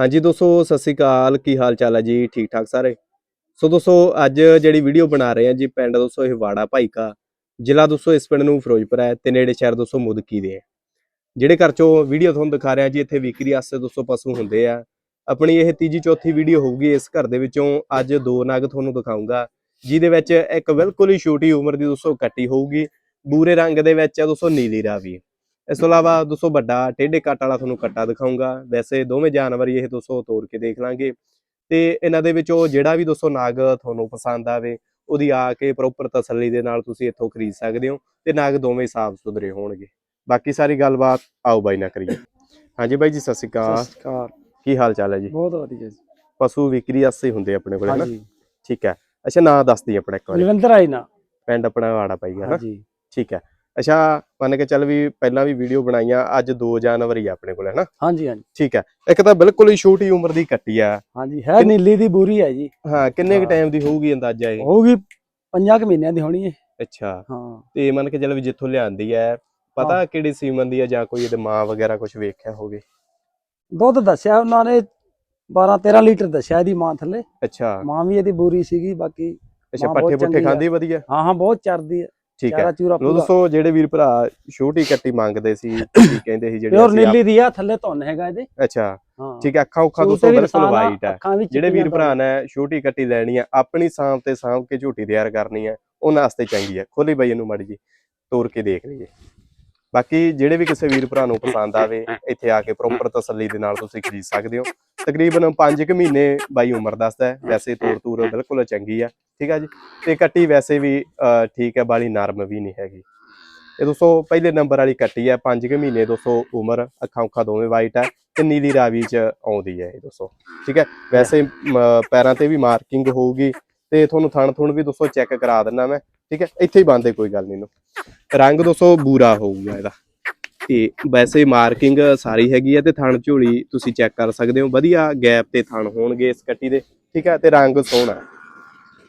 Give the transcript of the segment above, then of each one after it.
ਹਾਂਜੀ ਦੋਸਤੋ, ਸਤਿ ਸ੍ਰੀ ਅਕਾਲ। ਕੀ ਹਾਲ ਚਾਲ ਹੈ ਜੀ? ਠੀਕ ਠਾਕ ਸਾਰੇ? ਸੋ ਦੋਸਤੋ, ਅੱਜ ਜਿਹੜੀ ਵੀਡੀਓ ਬਣਾ ਰਹੇ ਹਾਂ ਜੀ ਪਿੰਡ ਦੋਸਤੋ, ਇਹ ਵਾੜਾ ਭਾਈਕਾ। ਜ਼ਿਲ੍ਹਾ ਦੋਸਤੋ, ਇਸ ਪਿੰਡ ਨੂੰ ਫਿਰੋਜ਼ਪੁਰ ਹੈ ਤੇ ਨੇੜੇ ਸ਼ਹਿਰ ਦੋਸਤੋ, ਮੁਦਕੀ ਦੇ ਹੈ ਜਿਹੜੇ ਘਰ ਚੋਂ ਵੀਡੀਓ ਤੁਹਾਨੂੰ ਦਿਖਾ ਰਿਹਾ ਜੀ, ਇੱਥੇ ਵਿਕਰੀ ਵਾਸਤੇ ਦੋਸਤੋ, ਪਸ਼ੂ ਹੁੰਦੇ ਆ। ਆਪਣੀ ਇਹ ਤੀਜੀ ਚੌਥੀ ਵੀਡੀਓ ਹੋਊਗੀ, ਇਸ ਘਰ ਦੇ ਵਿੱਚੋਂ ਅੱਜ ਦੋ ਨਗ ਤੁਹਾਨੂੰ ਦਿਖਾਉਂਗਾ ਜਿਹਦੇ ਵਿੱਚ ਇੱਕ ਬਿਲਕੁਲ ਹੀ ਛੋਟੀ ਉਮਰ ਦੀ ਦੋਸਤੋ, ਕੱਟੀ ਹੋਊਗੀ। ਬੂਰੇ ਰੰਗ ਦੇ ਵਿੱਚ ਹੈ ਦੋਸਤੋ, ਨੀਲੀ ਰਾਵੀ। ਇਸ ਤੋਂ ਇਲਾਵਾ ਦੋਸਤੋ ਵੱਡਾ ਟੇਢੇ ਕੱਟ ਵਾਲਾ ਤੁਹਾਨੂੰ ਕੱਟਾ ਦਿਖਾਉਂਗਾ ਵੈਸੇ ਦੋਵੇਂ ਜਾਨਵਰ ਇਹ ਦੋਸਤੋ ਤੋੜ ਕੇ ਦੇਖ ਲਾਂਗੇ। ਤੇ ਇਹਨਾਂ ਦੇ ਵਿੱਚੋਂ ਜਿਹੜਾ ਵੀ ਦੋਸਤੋ ਨਾਗ ਤੁਹਾਨੂੰ ਪਸੰਦ ਆਵੇ ਉਹਦੀ ਆ ਕੇ ਪ੍ਰੋਪਰ ਤਸੱਲੀ ਦੇ ਨਾਲ ਤੁਸੀਂ ਇੱਥੋਂ ਖਰੀਦ ਸਕਦੇ ਹੋ ਤੇ ਨਾਗ ਦੋਵੇਂ ਸਾਫ਼ ਸੁਥਰੇ ਹੋਣਗੇ। ਬਾਕੀ ਸਾਰੀ ਗੱਲਬਾਤ ਆਓ ਬਾਈ ਨਾ ਕਰੀਏ। ਹਾਂਜੀ ਬਾਈ ਜੀ ਸਤਿ ਸ਼੍ਰੀ ਅਕਾਲ। ਸਤਿ ਸ਼੍ਰੀ ਅਕਾਲ। ਕੀ ਹਾਲ ਚਾਲ ਹੈ ਜੀ? ਬਹੁਤ ਵਧੀਆ ਜੀ। ਪਸ਼ੂ ਵਿਕਰੀ ਵਾਸਤੇ ਹੁੰਦੇ ਆਪਣੇ ਕੋਲ ਨਾ ਹਾਂਜੀ। ਠੀਕ ਹੈ। ਅੱਛਾ ਨਾਂ ਦੱਸ ਦੀ ਆਪਣਾ ਇੱਕ ਵਾਰੀ। ਆਈ ਨਾ। ਪਿੰਡ ਆਪਣਾ ਵਾੜਾ ਪਾਈ ਹੈ ਨਾ ਠੀਕ ਹੈ। ਅੱਛਾ ਮੰਨ ਕੇ ਚੱਲ ਵੀ ਪਹਿਲਾਂ ਵੀ ਵੀਡੀਓ ਬਣਾਈਆਂ ਅੱਜ ਦੋ ਜਾਨਵਰ ਹੀ ਆ ਆਪਣੇ ਕੋਲ ਹੈ ਨਾ ਹਾਂਜੀ ਹਾਂਜੀ। ਠੀਕ ਹੈ। ਇੱਕ ਤਾਂ ਬਿਲਕੁਲ ਹੀ ਛੋਟੀ ਉਮਰ ਦੀ ਕੱਟੀ ਆ। ਹਾਂਜੀ ਹੈ ਨੀਲੀ ਦੀ ਬੂਰੀ ਹੈ ਜੀ। ਹਾਂ ਕਿੰਨੇ ਕ। ਟਾਈਮ ਦੀ ਹੋਊਗੀ ਅੰਦਾਜ਼ਾ ਇਹ? ਹੋਊਗੀ ਪੰਜਾਂ ਕੁ ਮਹੀਨਿਆਂ ਦੀ ਹੋਣੀ ਹੈ ਅੱਛਾ। ਹਾਂ। ਤੇ ਮੰਨ ਕੇ ਚੱਲ ਵੀ ਜਿੱਥੋਂ ਲਿਆਂਦੀ ਹੈ ਪਤਾ ਕਿਹੜੀ ਸੀਮਨ ਦੀ ਹੈ ਜਾਂ ਕੋਈ ਇਹਦੇ ਮਾਂ ਵਗੈਰਾ ਕੁਝ ਵੇਖਿਆ ਹੋਵੇ? ਦੁੱਧ ਦੱਸਿਆ ਉਹਨਾਂ ਨੇ 12 13 ਲੀਟਰ ਦੱਸਿਆ ਇਹਦੀ ਮਾਂ ਥੱਲੇ। ਅੱਛਾ। ਮਾਂ ਵੀ ਇਹਦੀ ਬੂਰੀ ਸੀਗੀ ਬਾਕੀ ਅੱਛਾ ਪੱਠੇ ਪੁੱਠੇ ਆ। ਖਾਂਦੀ ਵਧੀਆ? ਹਾਂ ਹਾਂ ਬਹੁਤ ਚਰਦੀ ਹੈ ਠੀਕ ਹੈ। ਲੋ ਦੋਸਤੋ ਜਿਹੜੇ ਵੀਰ ਭਰਾ ਛੋਟੀ ਕੱਟੀ ਮੰਗਦੇ ਸੀ ਕੀ ਕਹਿੰਦੇ ਸੀ ਜਿਹੜੇ ਪਿਓਰ ਨੀਲੀ ਦੀ ਆ ਥੱਲੇ ਧੁੰਨ ਹੈਗਾ ਇਹਦੇ। ਅੱਛਾ ਠੀਕ ਹੈ ਅੱਖਾਂ ਉੱਖਾਂ ਦੋਸਤੋ ਬਿਲਕੁਲ ਵਾਈਟ ਹੈ। ਜਿਹੜੇ ਵੀਰ ਭਰਾ ਨੇ ਛੋਟੀ ਕੱਟੀ ਲੈਣੀ ਹੈ ਆਪਣੀ ਸਾਂਭ ਤੇ ਸਾਂਭ ਕੇ ਝੂਟੀ ਤਿਆਰ ਕਰਨੀ ਹੈ ਉਹਨਾਂ ਵਾਸਤੇ ਚੰਗੀ ਹੈ। ਖੋਲੀ ਬਾਈ ਇਹਨੂੰ ਮੜ ਜੀ ਤੋੜ ਕੇ ਦੇਖ ਲਈਏ। ਬਾਕੀ ਜਿਹੜੇ ਵੀ ਕਿਸੇ ਵੀਰ ਭਰਾ ਨੂੰ ਪਸੰਦ ਆਵੇ ਇੱਥੇ ਆ ਕੇ ਪ੍ਰੋਪਰ ਤਸੱਲੀ ਦੇ ਨਾਲ ਤੁਸੀਂ ਖਰੀਦ ਸਕਦੇ ਹੋ। ਤਕਰੀਬਨ 5 ਕੁ ਮਹੀਨੇ ਬਾਈ ਉਮਰ ਦੱਸਦਾ ਹੈ। ਵੈਸੇ ਤੋੜ ਤੂਰ ਬਿਲਕੁਲ ਚੰਗੀ ਆ ਠੀਕ ਆ ਜੀ। ਤੇ ਕੱਟੀ ਵੈਸੇ ਵੀ ਠੀਕ ਹੈ ਬਾਲੀ ਨਰਮ ਵੀ ਨਹੀਂ ਹੈਗੀ। ਇਹ ਦੋਸਤੋ ਪਹਿਲੇ ਨੰਬਰ ਵਾਲੀ ਕੱਟੀ ਹੈ 5 ਕੁ ਮਹੀਨੇ ਦੋਸਤੋ ਉਮਰ ਅੱਖਾਂ ਉੱਖਾਂ ਦੋਵੇਂ ਵਾਈਟ ਹੈ ਤੇ ਨੀਲੀ ਰਾਵੀ ਚ ਆਉਂਦੀ ਹੈ ਇਹ ਦੋਸਤੋ ਠੀਕ ਹੈ। ਵੈਸੇ ਪੈਰਾਂ ਤੇ ਵੀ ਮਾਰਕਿੰਗ ਹੋਊਗੀ ਤੇ ਤੁਹਾਨੂੰ ਥਣ ਥੁਣ ਵੀ ਦੋਸਤੋ ਚੈੱਕ ਕਰਾ ਦਿੰਦਾ ਮੈਂ। ਠੀਕ ਹੈ ਇੱਥੇ ਹੀ ਬੰਦੇ ਕੋਈ ਗੱਲ ਨਹੀਂ ਨੂੰ ਰੰਗ ਦੋਸਤੋ ਬੂਰਾ ਹੋਊਗਾ ਇਹਦਾ। ਤੇ ਵੈਸੇ ਮਾਰਕਿੰਗ ਸਾਰੀ ਹੈਗੀ ਹੈ ਤੇ ਥਣ ਝੋਲੀ ਤੁਸੀਂ ਚੈੱਕ ਕਰ ਸਕਦੇ ਹੋ। ਵਧੀਆ ਗੈਪ ਤੇ ਥਣ ਹੋਣਗੇ ਇਸ ਕੱਟੀ ਦੇ ਠੀਕ ਹੈ ਤੇ ਰੰਗ ਸੋਹਣਾ ਹੈ।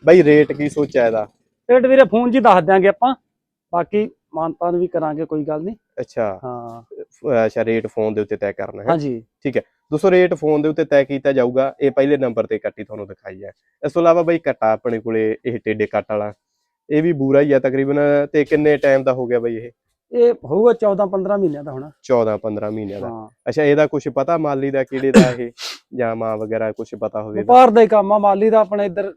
ਬਾਈ ਰੇਟ ਕੀ ਸੋਚਿਆ ਇਹਦਾ? ਰੇਟ ਵੀਰੇ ਫੋਨ 'ਚ ਹੀ ਦੱਸ ਦਿਆਂਗੇ ਆਪਾਂ। ਬਾਕੀ ਮਾਨਤਾਨ ਵੀ ਕਰਾਂਗੇ ਕੋਈ ਗੱਲ ਨਹੀਂ। ਅੱਛਾ। ਹਾਂ। ਅੱਛਾ ਰੇਟ ਫੋਨ ਦੇ ਉੱਤੇ ਤੈਅ ਕਰਨਾ ਹੈ। ਹਾਂਜੀ। ਦੋਸਤੋ ਰੇਟ ਫੋਨ ਦੇ ਉੱਤੇ ਤੈਅ ਕੀਤਾ ਜਾਊਗਾ। ਇਹ ਪਹਿਲੇ ਨੰਬਰ ਤੇ ਕੱਟੀ ਤੁਹਾਨੂੰ ਦਿਖਾਈ ਹੈ। ਇਸ ਤੋਂ ਇਲਾਵਾ ਬਈ ਕੱਟਾ ਆਪਣੇ ਕੋਲੇ ਇਹ ਟੇਡੇ ਕੱਟ ਵਾਲਾ। ਇਹ ਵੀ ਬੂਰਾ ਹੀ ਹੈ ਤਕਰੀਬਨ ਤੇ ਕਿੰਨੇ ਟਾਈਮ ਦਾ ਹੋ ਗਿਆ ਬਈ ਇਹ? ਇਹ ਹੋਊਗਾ 14 15 ਮਹੀਨਿਆਂ ਦਾ ਹੋਣਾ। 14 15 ਮਹੀਨਿਆਂ ਦਾ। ਹਾਂ। ਅੱਛਾ ਇਹਦਾ ਕੁਝ ਪਤਾ ਮਾਲੀ ਦਾ ਕਿਹੜੇ ਦਾ ਇਹ? ਜਾਂ ਮਾਂ ਵਗੈਰਾ ਕੁਝ ਪਤਾ ਹੋਵੇ? ਵਪਾਰ ਦਾ ਹੀ ਕੰਮ ਆ ਮਾਲੀ ਦਾ ਆਪਣੇ ਇੱਧਰ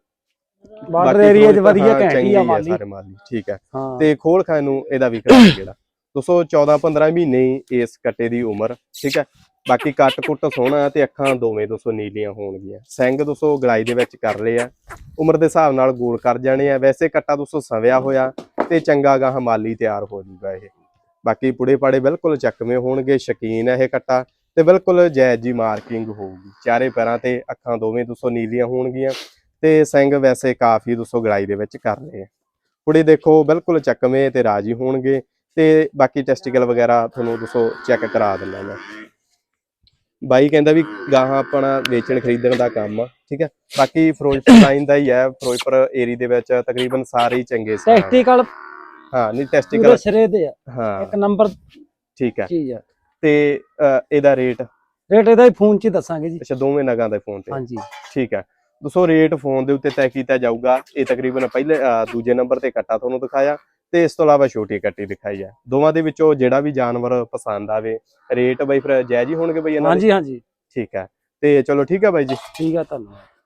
ਬਾਰਡਰ ਏਰੀਆ 'ਚ ਵਧੀਆ ਘੈਂਟੀ ਆ ਮਾਲੀ। ਸਾਰੇ ਮਾਲੀ ਠੀਕ ਹੈ। ਤੇ ਖੋਲ ਖਾਨ ਨੂੰ ਇਹਦਾ ਵੀ ਕਰਾ ਜਿਹੜਾ ਦੋਸਤੋ 14 15 ਮਹੀਨੇ ਹੀ ਇਸ ਕੱਟੇ ਦੀ ਉਮਰ, ਠੀਕ ਹੈ? ਬਾਕੀ ਕੱਟ ਕੁੱਟ ਸੋਹਣਾ ਤੇ ਅੱਖਾਂ ਦੋਵੇਂ ਦੋਸਤੋ ਨੀਲੀਆਂ ਹੋਣਗੀਆਂ। ਸਿੰਘ ਦੋਸਤੋ ਗਲਾਈ ਦੇ ਵਿੱਚ ਕਰ ਰਹੇ ਆ। ਉਮਰ ਦੇ ਹਿਸਾਬ ਨਾਲ ਗੋਲ ਕਰ ਜਾਣੇ ਆ। ਵੈਸੇ ਕੱਟਾ ਦੋਸਤੋ ਸਵਿਆ ਹੋਇਆ ਤੇ ਚੰਗਾ ਗਾਹ ਮਾਲੀ ਤਿਆਰ ਹੋ ਜੂਗਾ ਇਹ। ਬਾਕੀ ਪੁੜੇ ਪਾੜੇ ਬਿਲਕੁਲ ਚੱਕਵੇਂ ਹੋਣਗੇ, ਸ਼ਕੀਨ ਹੈ ਇਹ ਕੱਟਾ ਤੇ ਬਿਲਕੁਲ ਜਾਇਜ਼ ਜੀ ਮਾਰਕਿੰਗ ਹੋਊਗੀ। ਚਾਰੇ ਪੈਰਾਂ ਤੇ ਅੱਖਾਂ ਦੋਵੇਂ ਦੋਸਤੋ ਨੀਲੀਆਂ ਹੋਣਗੀਆਂ ਤੇ ਸਿੰਘ ਵੈਸੇ ਕਾਫੀ ਦੋਸਤੋ ਗਲਾਈ ਦੇ ਵਿੱਚ ਕਰ ਰਹੇ ਆ। ਪੁੜੇ ਦੇਖੋ ਬਿਲਕੁਲ ਚੱਕਵੇਂ ਤੇ ਰਾਜੀ ਹੋਣਗੇ। ਤੇ ਬਾਕੀ ਟੈਸਟੀਕਲ ਵਗੈਰਾ ਤੁਹਾਨੂੰ ਦੱਸੋ ਚੈੱਕ ਕਰਾ ਦਿੰਦਾ ਮੈਂ। ਬਾਈ ਕਹਿੰਦਾ ਵੀ ਗਾਹਾਂ ਆਪਣਾ ਵੇਚਣ ਖਰੀਦਣ ਦਾ ਕੰਮ ਆ ਠੀਕ ਹੈ ਬਾਕੀ ਫਿਰੋਜ਼ਪੁਰ ਲਾਈਨ ਦਾ ਹੀ ਹੈ ਫਿਰੋਜ਼ਪੁਰ ਏਰੀ ਦੇ ਵਿੱਚ ਤਕਰੀਬਨ ਸਾਰੇ ਹੀ ਚੰਗੇ ਸਥਾਨ ਆ। ਟੈਕਟੀਕਲ ਹਾਂ ਨਹੀਂ ਟੈਸਟੀਕਲ ਸਿਰੇ ਦੇ ਆ। ਹਾਂ। ਇੱਕ ਨੰਬਰ ਠੀਕ ਹੈ ਚੀਜ਼ ਆ। ਤੇ ਇਹਦਾ ਰੇਟ ਰੇਟ ਇਹਦਾ ਹੀ ਫੋਨ 'ਚ ਹੀ ਦੱਸਾਂਗੇ ਜੀ। ਅੱਛਾ ਦੋਵੇਂ ਨਗਾਂ ਦੇ ਫੋਨ ਤੇ? ਹਾਂਜੀ। ਠੀਕ ਹੈ ਦੋਸਤੋ ਰੇਟ ਫੋਨ ਦੇ ਉੱਤੇ ਤੈਅ ਕੀਤਾ ਜਾਊਗਾ। ਇਹ ਤਕਰੀਬਨ ਪਹਿਲੇ ਦੂਜੇ ਨੰਬਰ ਤੇ ਕੱਟਾ ਤੁਹਾਨੂੰ ਦਿਖਾਇਆ। ਤੇ ਇਸ ਤੋਂ ਇਲਾਵਾ ਛੋਟੀ ਕੱਟੀ ਦਿਖਾਈ ਹੈ ਦੋਵਾਂ ਦੇ ਵਿੱਚੋਂ ਜਿਹੜਾ ਵੀ ਜਾਨਵਰ ਪਸੰਦ ਆਵੇ ਰੇਟ ਬਈ ਫਿਰ ਜਾਇਜ਼ ਹੀ ਹੋਣਗੇ ਬਈ ਇਹਨਾਂ ਦੇ? ਹਾਂਜੀ ਹਾਂਜੀ। ਠੀਕ ਹੈ ਤੇ ਚਲੋ ਠੀਕ ਹੈ ਬਾਈ ਜੀ। ਠੀਕ ਆ ਧੰਨਵਾਦ।